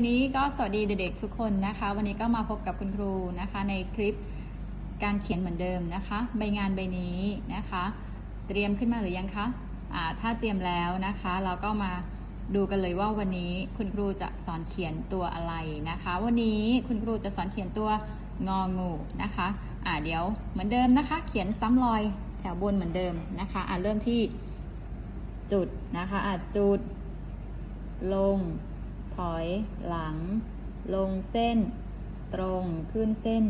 วันนี้ก็สวัสดีเด็กๆทุกคนนะคะ วันนี้ก็มาพบกับคุณครูนะคะ ในคลิปการเขียนเหมือนเดิมนะคะ ใบงานใบนี้นะคะ เตรียมขึ้นมาหรือยังคะอ่าถ้าเตรียมแล้วนะคะ เราก็มาดูกันเลยว่าวันนี้คุณครูจะสอนเขียนตัวอะไรนะคะ วันนี้คุณครูจะสอนเขียนตัวงองูนะคะอ่าเดี๋ยวเหมือนเดิมนะคะ เขียนซ้ำรอยแถวบนเหมือนเดิมนะคะอ่าเริ่มที่จุดนะคะอ่าจุดลง อยหลัง ลงเส้น ตรงขึ้นเส้น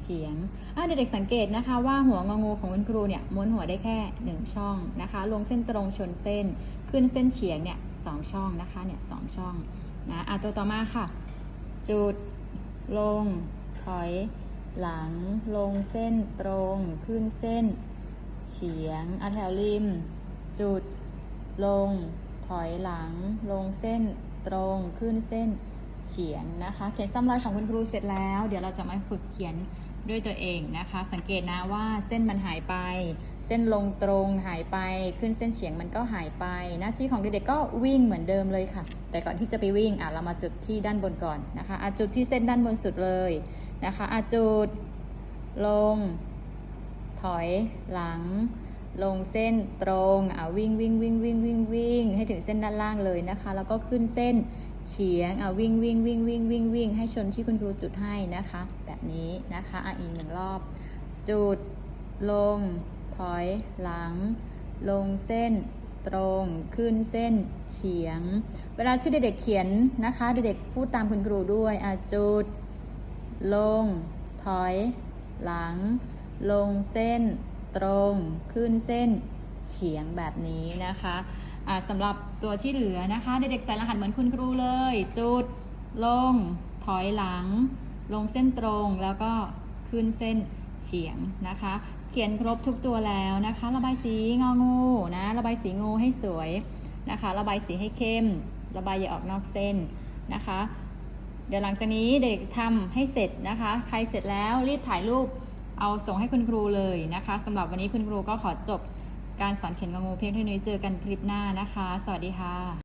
เฉียงอะเด็กๆสังเกตนะคะว่าหัวงองูของคุณครูเนี่ยม้วนหัวได้แค่หนึ่งช่องนะคะ ลงเส้นตรงชนเส้น ขึ้นเส้นเฉียงเนี่ยสองช่องนะคะเนี่ยสองช่องนะอะตัวต่อมาค่ะ จุดลง ถอย หลัง ลงเส้นตรง ขึ้นเส้น เฉียงอะแถวริม จุดลง ถอยหลัง ลงเส้น ตรงขึ้นเส้นเฉียงนะคะ เขียนซ้ำรอยของคุณครูเสร็จแล้ว เดี๋ยวเราจะมาฝึกเขียนด้วยตัวเองนะคะ สังเกตนะว่าเส้นมันหายไป เส้นลงตรงหายไป ขึ้นเส้นเฉียงมันก็หายไป หน้าที่ของเด็กๆก็วิ่งเหมือนเดิมเลยค่ะ แต่ก่อนที่จะไปวิ่งอะเรามาจุดที่ด้านบนก่อนนะคะอะจุดที่เส้นด้านบนสุดเลยนะคะอะจุดลง ถอยหลัง ลงเส้นตรงอะวิ่งวิ่งวิ่งวิ่งวิ่งวิ่งให้ถึงเส้นด้านล่างเลยนะคะ แล้วก็ขึ้นเส้นเฉียงอะวิ่งวิ่งวิ่งวิ่งวิ่งวิ่งให้ชนที่คุณครูจุดให้นะคะ แบบนี้นะคะอะอีกหนึ่งรอบ จุดลง ถอยหลัง ลงเส้นตรงขึ้นเส้นเฉียง เวลาที่เด็กๆเขียนนะคะ เด็กๆพูดตามคุณครูด้วยอะจุด ลง ถอย หลัง ลงเส้น ตรงขึ้นเส้นเฉียงแบบนี้นะคะสำหรับตัวที่เหลือนะคะ เด็กๆใส่รหัสเหมือนคุณครูเลย จุด ลง ถอยหลัง ลงเส้นตรงแล้วก็ขึ้นเส้นเฉียงนะคะ เขียนครบทุกตัวแล้วนะคะ ระบายสีงองูนะระบายสีงูให้สวยนะคะ ระบายสีให้เข้ม ระบายอย่าออกนอกเส้นนะคะ เดี๋ยวหลังจากนี้เด็กทำให้เสร็จนะคะ ใครเสร็จแล้วรีบถ่ายรูป เอาส่งให้คุณครูเลยนะคะสำหรับวันนี้คุณครูก็ขอจบการสอนเขียนงองูเพียงเท่านี้เจอกันคลิปหน้านะคะ สวัสดีค่ะ